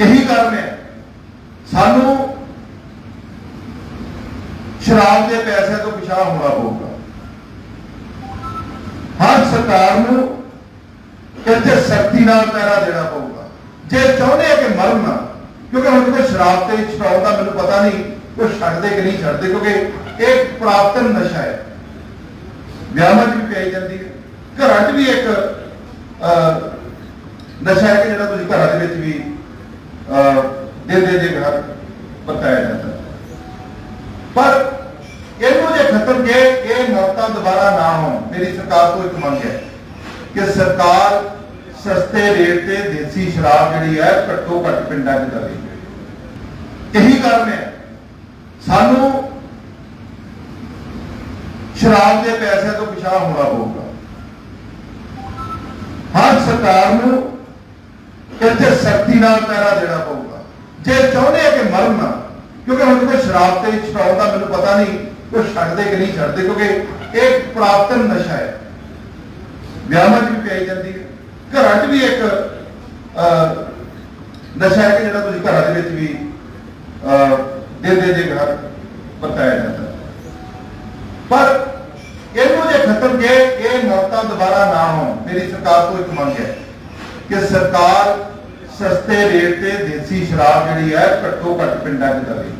ਇਹੀ ਕਾਰਨ ਹੈ। ਸਾਨੂੰ ਸ਼ਰਾਬ ਦੇ ਪੈਸੇ ਤੋਂ ਪਿਛਾਹ ਹੋਣਾ ਪਊਗਾ। ਹਰ ਸਰਕਾਰ ਨੂੰ ਇੱਥੇ ਸਖਤੀ ਨਾਲ ਪਹਿਰਾ ਦੇਣਾ ਪਊਗਾ। ਜੇ ਚਾਹੁੰਦੇ ਆ ਕਿ ਮਰਨ ਕਿਉਂਕਿ ਹੁਣ ਕੋਈ ਸ਼ਰਾਬ ਤੇ ਛਡਾਉਣ ਦਾ ਮੈਨੂੰ ਪਤਾ ਨਹੀਂ ਉਹ ਛੱਡਦੇ ਕਿ ਨਹੀਂ ਛੱਡਦੇ ਕਿਉਂਕਿ ਇਹ ਪ੍ਰਾਪਤਨ ਨਸ਼ਾ ਹੈ। ਵਿਆਹਾਂ 'ਚ ਵੀ ਪਿਆਈ ਜਾਂਦੀ ਹੈ। ਘਰਾਂ 'ਚ ਵੀ ਇੱਕ ਅਹ, ਨਸ਼ਾ ਹੈ ਕਿ ਜਿਹੜਾ ਤੁਸੀਂ ਘਰਾਂ ਦੇ ਵਿੱਚ ਵੀ ਅਹ, ਦੇ ਘਰ ਬਤਾਇਆ ਜਾਂਦਾ। ਪਰ ਇਹਨੂੰ ਜੇ ਖਤਮ ਜੇ ਇਹ ਮੌਤਾਂ ਦੁਬਾਰਾ ਨਾ ਹੋਣ ਮੇਰੀ ਸਰਕਾਰ ਤੋਂ ਇੱਕ ਮੰਗ ਹੈ ਕਿ ਸਰਕਾਰ ਸਸਤੇ ਰੇਟ ਤੇ ਦੇਸੀ ਸ਼ਰਾਬ ਜਿਹੜੀ ਹੈ ਘੱਟੋ ਘੱਟ ਪਿੰਡਾਂ 'ਚ ਦੇਵੇ। ਇਹੀ ਕਾਰਨ ਹੈ ਸਾਨੂੰ ਸ਼ਰਾਬ ਦੇ ਪੈਸੇ ਤੋਂ ਪਿਛਾਹ ਹੋਣਾ ਪਊਗਾ। ਹਰ ਸਰਕਾਰ ਨੂੰ ਇੱਥੇ ਸਖਤੀ ਨਾਲ ਪੈਰਾ ਦੇਣਾ ਪਊਗਾ। ਜੇ ਚਾਹੁੰਦੇ ਆ ਕਿ ਮਰਨ ਕਿਉਂਕਿ ਹੁਣ ਕੋਈ ਸ਼ਰਾਬ ਤੇ ਛਡਾਉਣ ਦਾ ਮੈਨੂੰ ਪਤਾ ਨਹੀਂ ਉਹ ਛੱਡਦੇ ਕਿ ਨਹੀਂ ਛੱਡਦੇ, ਕਿਉਂਕਿ ਇਹ ਪ੍ਰਾਪਤਨ ਨਸ਼ਾ ਹੈ। ਵਿਆਹਾਂ 'ਚ ਵੀ ਪਿਆਈ ਜਾਂਦੀ ਹੈ। ਘਰਾਂ 'ਚ ਵੀ ਇੱਕ ਨਸ਼ਾ ਹੈ ਕਿ ਜਿਹੜਾ ਤੁਸੀਂ ਘਰਾਂ ਦੇ ਵਿੱਚ ਵੀ ਦੇ ਦੇ ਦੇ ਘਰ ਬਤਾਇਆ ਜਾਂਦਾ ਪਰ ਇਹਨੂੰ ਜੇ ਖਤਮ ਕੇ ਇਹ ਮੌਤਾਂ ਦੁਬਾਰਾ ਨਾ ਹੋਣ, ਮੇਰੀ ਸਰਕਾਰ ਤੋਂ ਇੱਕ ਮੰਗ ਹੈ ਕਿ ਸਰਕਾਰ ਸਸਤੇ ਰੇਟ ਤੇ ਦੇਸੀ ਸ਼ਰਾਬ ਜਿਹੜੀ ਹੈ ਘੱਟੋ ਘੱਟ ਪਿੰਡਾਂ 'ਚ ਦੇਵੇ।